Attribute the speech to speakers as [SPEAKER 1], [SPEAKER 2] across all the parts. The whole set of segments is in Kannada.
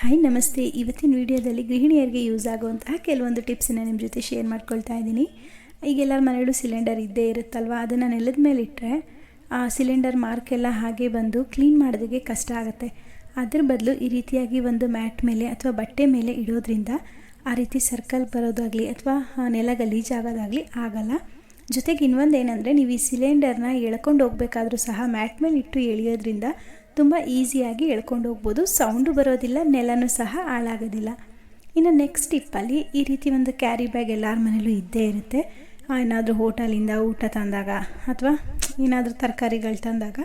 [SPEAKER 1] ಹಾಯ್ ನಮಸ್ತೆ. ಇವತ್ತಿನ ವಿಡಿಯೋದಲ್ಲಿ ಗೃಹಿಣಿಯರಿಗೆ ಯೂಸ್ ಆಗುವಂತಹ ಕೆಲವೊಂದು ಟಿಪ್ಸನ್ನು ನಿಮ್ಮ ಜೊತೆ ಶೇರ್ ಮಾಡ್ಕೊಳ್ತಾ ಇದ್ದೀನಿ. ಈಗೆಲ್ಲರ ಮನೆಯಲ್ಲೂ ಸಿಲಿಂಡರ್ ಇದ್ದೇ ಇರುತ್ತಲ್ವ? ಅದನ್ನು ನೆಲದ ಮೇಲೆ ಇಟ್ಟರೆ ಆ ಸಿಲಿಂಡರ್ ಮಾರ್ಕ್ ಎಲ್ಲ ಹಾಗೆ ಬಂದು ಕ್ಲೀನ್ ಮಾಡೋದಕ್ಕೆ ಕಷ್ಟ ಆಗುತ್ತೆ. ಅದ್ರ ಬದಲು ಈ ರೀತಿಯಾಗಿ ಒಂದು ಮ್ಯಾಟ್ ಮೇಲೆ ಅಥವಾ ಬಟ್ಟೆ ಮೇಲೆ ಇಡೋದ್ರಿಂದ ಆ ರೀತಿ ಸರ್ಕಲ್ ಬರೋದಾಗಲಿ ಅಥವಾ ನೆಲ ಗಲೀಜಾಗೋದಾಗಲಿ ಆಗಲ್ಲ. ಜೊತೆಗೆ ಇನ್ನೊಂದು ಏನಂದರೆ ನೀವು ಈ ಸಿಲಿಂಡರ್ನ ಎಳ್ಕೊಂಡು ಹೋಗಬೇಕಾದ್ರೂ ಸಹ ಮ್ಯಾಟ್ ಮೇಲೆ ಇಟ್ಟು ಎಳೆಯೋದ್ರಿಂದ ತುಂಬ ಈಸಿಯಾಗಿ ಎಳ್ಕೊಂಡು ಹೋಗ್ಬೋದು. ಸೌಂಡು ಬರೋದಿಲ್ಲ, ನೆಲನೂ ಸಹ ಹಾಳಾಗೋದಿಲ್ಲ. ಇನ್ನು ನೆಕ್ಸ್ಟ್ ಟಿಪ್ಪಲ್ಲಿ ಈ ರೀತಿ ಒಂದು ಕ್ಯಾರಿ ಬ್ಯಾಗ್ ಎಲ್ಲರ ಮನೇಲೂ ಇದ್ದೇ ಇರುತ್ತೆ. ಏನಾದರೂ ಹೋಟೆಲಿಂದ ಊಟ ತಂದಾಗ ಅಥವಾ ಏನಾದರೂ ತರಕಾರಿಗಳು ತಂದಾಗ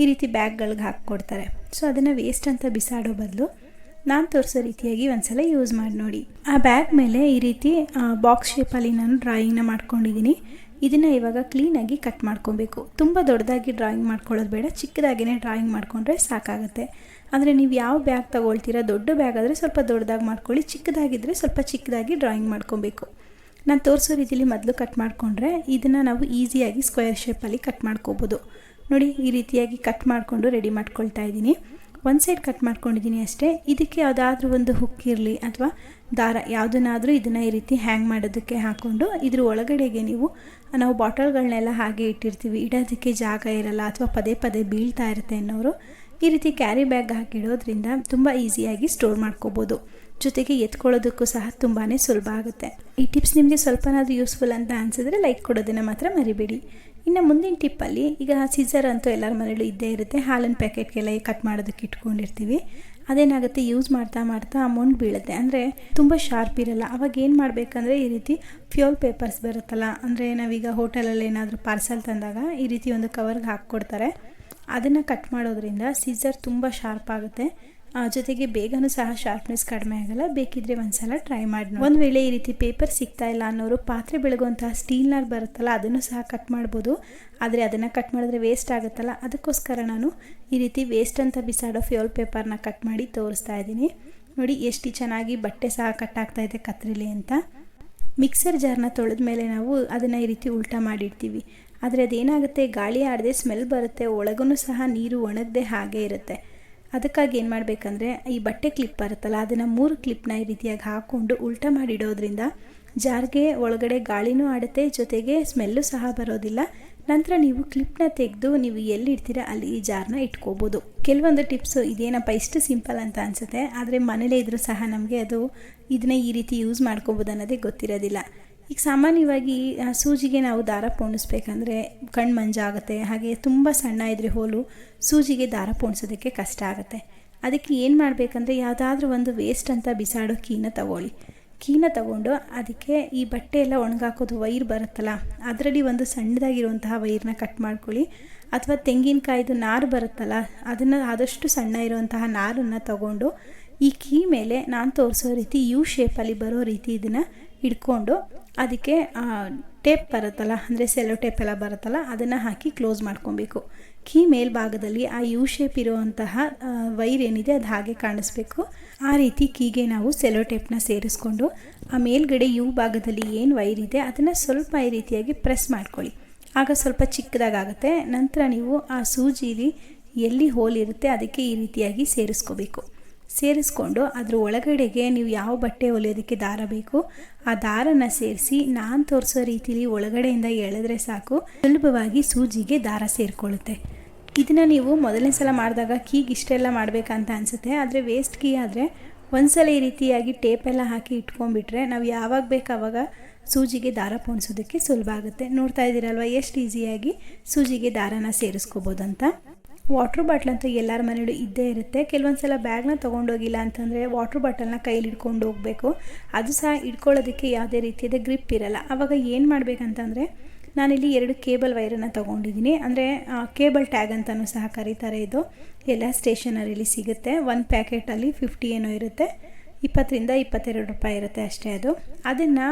[SPEAKER 1] ಈ ರೀತಿ ಬ್ಯಾಗ್ಗಳಿಗೆ ಹಾಕ್ಕೊಡ್ತಾರೆ. ಸೊ ಅದನ್ನು ವೇಸ್ಟ್ ಅಂತ ಬಿಸಾಡೋ ಬದಲು ನಾನು ತೋರಿಸೋ ರೀತಿಯಾಗಿ ಒಂದ್ಸಲ ಯೂಸ್ ಮಾಡಿ ನೋಡಿ. ಆ ಬ್ಯಾಗ್ ಮೇಲೆ ಈ ರೀತಿ ಬಾಕ್ಸ್ ಶೇಪಲ್ಲಿ ನಾನು ಡ್ರಾಯಿಂಗ್ನ ಮಾಡ್ಕೊಂಡಿದ್ದೀನಿ ಇದನ್ನು ಇವಾಗ ಕ್ಲೀನಾಗಿ ಕಟ್ ಮಾಡ್ಕೊಬೇಕು. ತುಂಬ ದೊಡ್ಡದಾಗಿ ಡ್ರಾಯಿಂಗ್ ಮಾಡ್ಕೊಳ್ಳೋದು ಬೇಡ, ಚಿಕ್ಕದಾಗಿನೇ ಡ್ರಾಯಿಂಗ್ ಮಾಡಿಕೊಂಡ್ರೆ ಸಾಕಾಗುತ್ತೆ. ಅಂದರೆ ನೀವು ಯಾವ ಬ್ಯಾಗ್ ತೊಗೊಳ್ತೀರಾ, ದೊಡ್ಡ ಬ್ಯಾಗ್ ಆದರೆ ಸ್ವಲ್ಪ ದೊಡ್ಡದಾಗಿ ಮಾಡ್ಕೊಳ್ಳಿ ಚಿಕ್ಕದಾಗಿದ್ದರೆ ಸ್ವಲ್ಪ ಚಿಕ್ಕದಾಗಿ ಡ್ರಾಯಿಂಗ್ ಮಾಡ್ಕೊಬೇಕು. ನಾನು ತೋರಿಸೋ ರೀತಿಯಲ್ಲಿ ಮೊದಲು ಕಟ್ ಮಾಡಿಕೊಂಡ್ರೆ ಇದನ್ನು ನಾವು ಈಸಿಯಾಗಿ ಸ್ಕ್ವೇರ್ ಶೇಪಲ್ಲಿ ಕಟ್ ಮಾಡ್ಕೋಬೋದು. ನೋಡಿ, ಈ ರೀತಿಯಾಗಿ ಕಟ್ ಮಾಡಿಕೊಂಡು ರೆಡಿ ಮಾಡ್ಕೊಳ್ತಾ ಇದ್ದೀನಿ. ಒಂದು ಸೈಡ್ ಕಟ್ ಮಾಡ್ಕೊಂಡಿದ್ದೀನಿ ಅಷ್ಟೇ. ಇದಕ್ಕೆ ಯಾವುದಾದ್ರೂ ಒಂದು ಹುಕ್ ಇರಲಿ ಅಥವಾ ದಾರ ಯಾವುದನ್ನಾದರೂ ಇದನ್ನು ಈ ರೀತಿ ಹ್ಯಾಂಗ್ ಮಾಡೋದಕ್ಕೆ ಹಾಕ್ಕೊಂಡು ಇದ್ರ ಒಳಗಡೆಗೆ ನೀವು, ನಾವು ಬಾಟಲ್ಗಳನ್ನೆಲ್ಲ ಹಾಗೆ ಇಟ್ಟಿರ್ತೀವಿ. ಇಡೋದಕ್ಕೆ ಜಾಗ ಇರಲ್ಲ ಅಥವಾ ಪದೇ ಪದೇ ಬೀಳ್ತಾ ಇರುತ್ತೆ ಅನ್ನೋರು ಈ ರೀತಿ ಕ್ಯಾರಿ ಬ್ಯಾಗ್ ಹಾಕಿಡೋದ್ರಿಂದ ತುಂಬ ಈಸಿಯಾಗಿ ಸ್ಟೋರ್ ಮಾಡ್ಕೋಬೋದು. ಜೊತೆಗೆ ಎತ್ಕೊಳ್ಳೋದಕ್ಕೂ ಸಹ ತುಂಬಾ ಸುಲಭ ಆಗುತ್ತೆ. ಈ ಟಿಪ್ಸ್ ನಿಮಗೆ ಸ್ವಲ್ಪನಾದರೂ ಯೂಸ್ಫುಲ್ ಅಂತ ಅನಿಸಿದ್ರೆ ಲೈಕ್ ಕೊಡೋದನ್ನು ಮಾತ್ರ ಮರಿಬೇಡಿ. ಇನ್ನು ಮುಂದಿನ ಟಿಪ್ಪಲ್ಲಿ ಈಗ ಸೀಸರ್ ಅಂತೂ ಎಲ್ಲರ ಮನೇಲೂ ಇದ್ದೇ ಇರುತ್ತೆ. ಹಾಲಿನ ಪ್ಯಾಕೆಟ್ಗೆಲ್ಲ ಕಟ್ ಮಾಡೋದಕ್ಕೆ ಇಟ್ಕೊಂಡಿರ್ತೀವಿ. ಅದೇನಾಗುತ್ತೆ? ಯೂಸ್ ಮಾಡ್ತಾ ಮಾಡ್ತಾ ಅಮೌಂಟ್ ಬೀಳುತ್ತೆ. ಅಂದರೆ ತುಂಬ ಶಾರ್ಪ್ ಇರಲ್ಲ. ಅವಾಗ ಏನು ಮಾಡಬೇಕಂದ್ರೆ ಈ ರೀತಿ ಫ್ಯೂಲ್ ಪೇಪರ್ಸ್ ಬರುತ್ತಲ್ಲ, ಅಂದರೆ ನಾವೀಗ ಹೋಟೆಲಲ್ಲಿ ಏನಾದರೂ ಪಾರ್ಸಲ್ ತಂದಾಗ ಈ ರೀತಿ ಒಂದು ಕವರ್ಗೆ ಹಾಕ್ಕೊಡ್ತಾರೆ. ಅದನ್ನು ಕಟ್ ಮಾಡೋದ್ರಿಂದ ಸೀಸರ್ ತುಂಬ ಶಾರ್ಪ್ ಆಗುತ್ತೆ. ಜೊತೆಗೆ ಬೇಗನೂ ಸಹ ಶಾರ್ಪ್ನೆಸ್ ಕಡಿಮೆ ಆಗಲ್ಲ. ಬೇಕಿದ್ರೆ ಒಂದ್ಸಲ ಟ್ರೈ ಮಾಡಿ ಒಂದು ವೇಳೆ ಈ ರೀತಿ ಪೇಪರ್ ಸಿಗ್ತಾ ಇಲ್ಲ ಅನ್ನೋರು ಪಾತ್ರೆ ಬೆಳಗುವಂತಹ ಸ್ಟೀಲ್ನಾರ್ ಬರುತ್ತಲ್ಲ, ಅದನ್ನು ಸಹ ಕಟ್ ಮಾಡ್ಬೋದು. ಆದರೆ ಅದನ್ನು ಕಟ್ ಮಾಡಿದ್ರೆ ವೇಸ್ಟ್ ಆಗುತ್ತಲ್ಲ. ಅದಕ್ಕೋಸ್ಕರ ನಾನು ಈ ರೀತಿ ವೇಸ್ಟ್ ಅಂತ ಬಿಸಾಡೋ ಫ್ಯೂಲ್ ಪೇಪರ್ನ ಕಟ್ ಮಾಡಿ ತೋರಿಸ್ತಾ ಇದ್ದೀನಿ. ನೋಡಿ, ಎಷ್ಟು ಚೆನ್ನಾಗಿ ಬಟ್ಟೆ ಸಹ ಕಟ್ ಆಗ್ತಾ ಇದೆ ಕತ್ರಿಲಿ ಅಂತ. ಮಿಕ್ಸರ್ ಜಾರ್ನ ತೊಳೆದ ಮೇಲೆ ನಾವು ಅದನ್ನು ಈ ರೀತಿ ಉಲ್ಟಾ ಮಾಡಿಡ್ತೀವಿ. ಆದರೆ ಅದೇನಾಗುತ್ತೆ? ಗಾಳಿ ಆಡದೆ ಸ್ಮೆಲ್ ಬರುತ್ತೆ. ಒಳಗೂ ಸಹ ನೀರು ಒಣಗದೆ ಹಾಗೆ ಇರುತ್ತೆ. ಅದಕ್ಕಾಗಿ ಏನು ಮಾಡಬೇಕಂದ್ರೆ, ಈ ಬಟ್ಟೆ ಕ್ಲಿಪ್ ಬರುತ್ತಲ್ಲ, ಅದನ್ನು ಮೂರು ಕ್ಲಿಪ್ನ ಈ ರೀತಿಯಾಗಿ ಹಾಕ್ಕೊಂಡು ಉಲ್ಟ ಮಾಡಿಡೋದ್ರಿಂದ ಜಾರ್ಗೆ ಒಳಗಡೆ ಗಾಳಿನೂ ಆಡುತ್ತೆ, ಜೊತೆಗೆ ಸ್ಮೆಲ್ಲು ಸಹ ಬರೋದಿಲ್ಲ. ನಂತರ ನೀವು ಕ್ಲಿಪ್ನ ತೆಗೆದು ನೀವು ಎಲ್ಲಿ ಇಡ್ತೀರಾ ಅಲ್ಲಿ ಈ ಜಾರ್ನ ಇಟ್ಕೋಬೋದು. ಕೆಲವೊಂದು ಟಿಪ್ಸು ಇದೇನಪ್ಪ, ಇಷ್ಟು ಸಿಂಪಲ್ ಅಂತ ಅನಿಸುತ್ತೆ, ಆದರೆ ಮನೇಲೇ ಇದ್ದರೂ ಸಹ ನಮಗೆ ಅದು, ಇದನ್ನ ಈ ರೀತಿ ಯೂಸ್ ಮಾಡ್ಕೋಬೋದು ಅನ್ನೋದೇ ಗೊತ್ತಿರೋದಿಲ್ಲ. ಈಗ ಸಾಮಾನ್ಯವಾಗಿ ಸೂಜಿಗೆ ನಾವು ದಾರ ಪೋಣಿಸ್ಬೇಕಂದ್ರೆ ಕಣ್ಣು ಮಂಜಾಗುತ್ತೆ ಹಾಗೆ ತುಂಬ ಸಣ್ಣ ಇದ್ರೆ ಹೋಲು ಸೂಜಿಗೆ ದಾರ ಪೋಣಿಸೋದಕ್ಕೆ ಕಷ್ಟ ಆಗುತ್ತೆ. ಅದಕ್ಕೆ ಏನು ಮಾಡಬೇಕಂದ್ರೆ ಯಾವುದಾದ್ರೂ ಒಂದು ವೇಸ್ಟ್ ಅಂತ ಬಿಸಾಡೋ ಕೀನ ತಗೊಳ್ಳಿ. ಕೀನ ತಗೊಂಡು ಅದಕ್ಕೆ ಈ ಬಟ್ಟೆ ಎಲ್ಲ ಒಣಗಾಕೋದು ವೈರ್ ಬರುತ್ತಲ್ಲ, ಅದರಲ್ಲಿ ಒಂದು ಸಣ್ಣದಾಗಿರುವಂತಹ ವೈರ್ನ ಕಟ್ ಮಾಡ್ಕೊಳ್ಳಿ. ಅಥವಾ ತೆಂಗಿನಕಾಯಿದು ನಾರು ಬರುತ್ತಲ್ಲ, ಅದನ್ನು ಆದಷ್ಟು ಸಣ್ಣ ಇರುವಂತಹ ನಾರನ್ನು ತಗೊಂಡು ಈ ಕೀ ಮೇಲೆ ನಾನು ತೋರಿಸೋ ರೀತಿ ಯು ಶೇಪಲ್ಲಿ ಬರೋ ರೀತಿ ಇದನ್ನು ಇಟ್ಕೊಂಡು ಅದಕ್ಕೆ ಟೇಪ್ ಬರುತ್ತಲ್ಲ, ಅಂದರೆ ಸೆಲೋ ಟೇಪ್ ಎಲ್ಲ ಬರುತ್ತಲ್ಲ, ಅದನ್ನು ಹಾಕಿ ಕ್ಲೋಸ್ ಮಾಡ್ಕೊಬೇಕು. ಕೀ ಮೇಲ್ಭಾಗದಲ್ಲಿ ಆ ಯು ಶೇಪ್ ಇರುವಂತಹ ವೈರ್ ಏನಿದೆ ಅದು ಹಾಗೆ ಕಾಣಿಸ್ಬೇಕು. ಆ ರೀತಿ ಕೀಗೆ ನಾವು ಸೆಲೋ ಟೇಪ್ನ ಸೇರಿಸ್ಕೊಂಡು, ಆ ಮೇಲ್ಗಡೆ ಯು ಭಾಗದಲ್ಲಿ ಏನು ವೈರ್ ಇದೆ, ಅದನ್ನು ಸ್ವಲ್ಪ ಈ ರೀತಿಯಾಗಿ ಪ್ರೆಸ್ ಮಾಡ್ಕೊಳ್ಳಿ. ಆಗ ಸ್ವಲ್ಪ ಚಿಕ್ಕದಾಗುತ್ತೆ ನಂತರ ನೀವು ಆ ಸೂಜಿಲಿ ಎಲ್ಲಿ ಹೋಲ್ ಇರುತ್ತೆ, ಅದಕ್ಕೆ ಈ ರೀತಿಯಾಗಿ ಸೇರಿಸ್ಕೋಬೇಕು. ಸೇರಿಸ್ಕೊಂಡು ಅದ್ರ ಒಳಗಡೆಗೆ ನೀವು ಯಾವ ಬಟ್ಟೆ ಹೊಲಿಯೋದಕ್ಕೆ ದಾರ ಬೇಕು, ಆ ದಾರನ ಸೇರಿಸಿ ನಾನು ತೋರಿಸೋ ರೀತಿಲಿ ಒಳಗಡೆಯಿಂದ ಎಳೆದ್ರೆ ಸಾಕು. ಸುಲಭವಾಗಿ ಸೂಜಿಗೆ ದಾರ ಸೇರಿಕೊಳ್ಳುತ್ತೆ. ಇದನ್ನು ನೀವು ಮೊದಲನೇ ಸಲ ಮಾಡಿದಾಗ ಕೀಗೆ ಇಷ್ಟೆಲ್ಲ ಮಾಡಬೇಕಂತ ಅನಿಸುತ್ತೆ. ಆದರೆ ವೇಸ್ಟ್ ಕೀ ಆದರೆ ಒಂದ್ಸಲ ಈ ರೀತಿಯಾಗಿ ಟೇಪೆಲ್ಲ ಹಾಕಿ ಇಟ್ಕೊಂಡ್ಬಿಟ್ರೆ ನಾವು ಯಾವಾಗ ಬೇಕು ಆವಾಗ ಸೂಜಿಗೆ ದಾರ ಪೋಣಿಸೋದಕ್ಕೆ ಸುಲಭ ಆಗುತ್ತೆ. ನೋಡ್ತಾ ಇದ್ದೀರಲ್ವ, ಎಷ್ಟು ಈಸಿಯಾಗಿ ಸೂಜಿಗೆ ದಾರನ ಸೇರಿಸ್ಕೋಬೋದಂತ? ವಾಟ್ರ್ ಬಾಟ್ಲ್ ಅಂತ ಎಲ್ಲರ ಮನೇಲೂ ಇದ್ದೇ ಇರುತ್ತೆ. ಕೆಲವೊಂದು ಸಲ ಬ್ಯಾಗ್ನ ತೊಗೊಂಡೋಗಿಲ್ಲ ಅಂತಂದರೆ ವಾಟ್ರ್ ಬಾಟಲ್ನ ಕೈಲಿ ಹಿಡ್ಕೊಂಡು ಹೋಗಬೇಕು. ಅದು ಸಹ ಇಟ್ಕೊಳ್ಳೋದಕ್ಕೆ ಯಾವುದೇ ರೀತಿಯಾದ ಗ್ರಿಪ್ ಇರಲ್ಲ. ಆವಾಗ ಏನು ಮಾಡಬೇಕಂತಂದರೆ, ನಾನಿಲ್ಲಿ ಎರಡು ಕೇಬಲ್ ವೈರನ್ನು ತೊಗೊಂಡಿದ್ದೀನಿ. ಅಂದರೆ ಕೇಬಲ್ ಟ್ಯಾಗ್ ಅಂತಲೂ ಸಹ ಕರೀತಾರೆ ಇದು. ಎಲ್ಲ ಸ್ಟೇಷನರಿಲಿ ಸಿಗುತ್ತೆ. ಒಂದು ಪ್ಯಾಕೆಟಲ್ಲಿ ಫಿಫ್ಟಿ ಏನೋ ಇರುತ್ತೆ. ಇಪ್ಪತ್ತರಿಂದ ಇಪ್ಪತ್ತೆರಡು ರೂಪಾಯಿ ಇರುತ್ತೆ ಅಷ್ಟೇ ಅದು. ಅದನ್ನು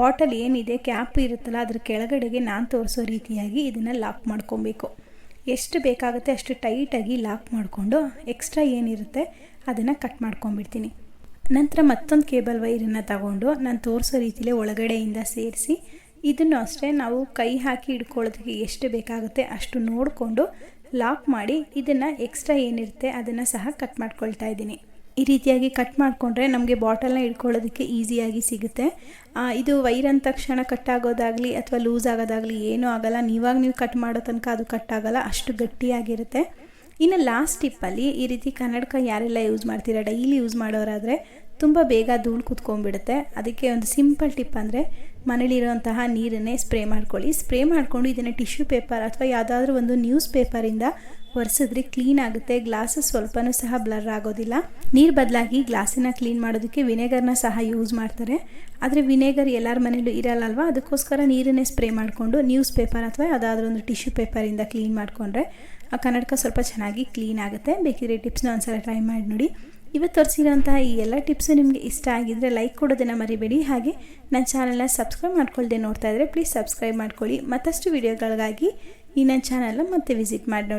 [SPEAKER 1] ಬಾಟಲ್ ಏನಿದೆ, ಕ್ಯಾಪ್ ಇರುತ್ತಲ್ಲ, ಅದ್ರ ಕೆಳಗಡೆಗೆ ನಾನು ತೋರಿಸೋ ರೀತಿಯಾಗಿ ಇದನ್ನು ಲಾಕ್ ಮಾಡ್ಕೊಬೇಕು. ಎಷ್ಟು ಬೇಕಾಗುತ್ತೆ ಅಷ್ಟು ಟೈಟಾಗಿ ಲಾಕ್ ಮಾಡಿಕೊಂಡು ಎಕ್ಸ್ಟ್ರಾ ಏನಿರುತ್ತೆ ಅದನ್ನು ಕಟ್ ಮಾಡ್ಕೊಂಡ್ಬಿಡ್ತೀನಿ. ನಂತರ ಮತ್ತೊಂದು ಕೇಬಲ್ ವೈರನ್ನು ತಗೊಂಡು ನಾನು ತೋರಿಸೋ ರೀತಿಲೇ ಒಳಗಡೆಯಿಂದ ಸೇರಿಸಿ, ಇದನ್ನು ಅಷ್ಟೇ ನಾವು ಕೈ ಹಾಕಿ ಹಿಡ್ಕೊಳ್ಳೋದಕ್ಕೆ ಎಷ್ಟು ಬೇಕಾಗುತ್ತೆ ಅಷ್ಟು ನೋಡಿಕೊಂಡು ಲಾಕ್ ಮಾಡಿ ಇದನ್ನು ಎಕ್ಸ್ಟ್ರಾ ಏನಿರುತ್ತೆ ಅದನ್ನು ಸಹ ಕಟ್ ಮಾಡ್ಕೊಳ್ತಾ ಇದ್ದೀನಿ. ಈ ರೀತಿಯಾಗಿ ಕಟ್ ಮಾಡಿಕೊಂಡ್ರೆ ನಮಗೆ ಬಾಟಲ್ನ ಇಟ್ಕೊಳ್ಳೋದಕ್ಕೆ ಈಸಿಯಾಗಿ ಸಿಗುತ್ತೆ. ಇದು ವೈರ್ ಅಂದ ತಕ್ಷಣ ಕಟ್ ಆಗೋದಾಗಲಿ ಅಥವಾ ಲೂಸ್ ಆಗೋದಾಗಲಿ ಏನೂ ಆಗಲ್ಲ. ನೀವಾಗ ನೀವು ಕಟ್ ಮಾಡೋ ತನಕ ಅದು ಕಟ್ ಆಗಲ್ಲ. ಅಷ್ಟು ಗಟ್ಟಿಯಾಗಿರುತ್ತೆ. ಇನ್ನು ಲಾಸ್ಟ್ ಟಿಪ್ಪಲ್ಲಿ ಈ ರೀತಿ ಕನ್ನಡಕ ಯಾರೆಲ್ಲ ಯೂಸ್ ಮಾಡ್ತೀರಾ? ಡೈಲಿ ಯೂಸ್ ಮಾಡೋರಾದರೆ ತುಂಬ ಬೇಗ ಧೂಳು ಕುತ್ಕೊಂಡ್ಬಿಡುತ್ತೆ. ಅದಕ್ಕೆ ಒಂದು ಸಿಂಪಲ್ ಟಿಪ್ ಅಂದರೆ ಮನೇಲಿರುವಂತಹ ನೀರನ್ನೇ ಸ್ಪ್ರೇ ಮಾಡ್ಕೊಳ್ಳಿ. ಸ್ಪ್ರೇ ಮಾಡಿಕೊಂಡು ಇದನ್ನು ಟಿಶ್ಯೂ ಪೇಪರ್ ಅಥವಾ ಯಾವುದಾದ್ರೂ ಒಂದು ನ್ಯೂಸ್ ಪೇಪರಿಂದ ಒರೆಸಿದ್ರೆ ಕ್ಲೀನ್ ಆಗುತ್ತೆ. ಗ್ಲಾಸಸ್ ಸ್ವಲ್ಪನೂ ಸಹ ಬ್ಲರ್ ಆಗೋದಿಲ್ಲ. ನೀರು ಬದಲಾಗಿ ಗ್ಲಾಸಿನ ಕ್ಲೀನ್ ಮಾಡೋದಕ್ಕೆ ವಿನೆಗರ್ನ ಸಹ ಯೂಸ್ ಮಾಡ್ತಾರೆ. ಆದರೆ ವಿನೆಗರ್ ಎಲ್ಲರ ಮನೇಲೂ ಇರಲ್ಲಲ್ವ? ಅದಕ್ಕೋಸ್ಕರ ನೀರನ್ನೇ ಸ್ಪ್ರೇ ಮಾಡಿಕೊಂಡು ನ್ಯೂಸ್ ಪೇಪರ್ ಅಥವಾ ಯಾವುದಾದ್ರೂ ಒಂದು ಟಿಶ್ಯೂ ಪೇಪರಿಂದ ಕ್ಲೀನ್ ಮಾಡಿಕೊಂಡ್ರೆ ಆ ಕನ್ನಡಕ ಸ್ವಲ್ಪ ಚೆನ್ನಾಗಿ ಕ್ಲೀನ್ ಆಗುತ್ತೆ. ಬೇಕಿದ್ರೆ ಟಿಪ್ಸ್ನ ಒಂದ್ಸಲ ಟ್ರೈ ಮಾಡಿ ನೋಡಿ. ಇವತ್ತು ತೋರಿಸಿರೋಂತಹ ಈ ಎಲ್ಲ ಟಿಪ್ಸು ನಿಮಗೆ ಇಷ್ಟ ಆಗಿದ್ದರೆ ಲೈಕ್ ಕೊಡೋದನ್ನು ಮರಿಬೇಡಿ. ಹಾಗೆ ನನ್ನ ಚಾನಲ್ನ ಸಬ್ಸ್ಕ್ರೈಬ್ ಮಾಡ್ಕೊಳ್ದೆ ನೋಡ್ತಾ ಇದ್ದರೆ ಪ್ಲೀಸ್ ಸಬ್ಸ್ಕ್ರೈಬ್ ಮಾಡ್ಕೊಳ್ಳಿ. ಮತ್ತಷ್ಟು ವೀಡಿಯೋಗಳಿಗಾಗಿ ಈ ನನ್ನ ಚಾನಲ್ನ ಮತ್ತೆ ವಿಸಿಟ್ ಮಾಡಿ ನೋಡಿ.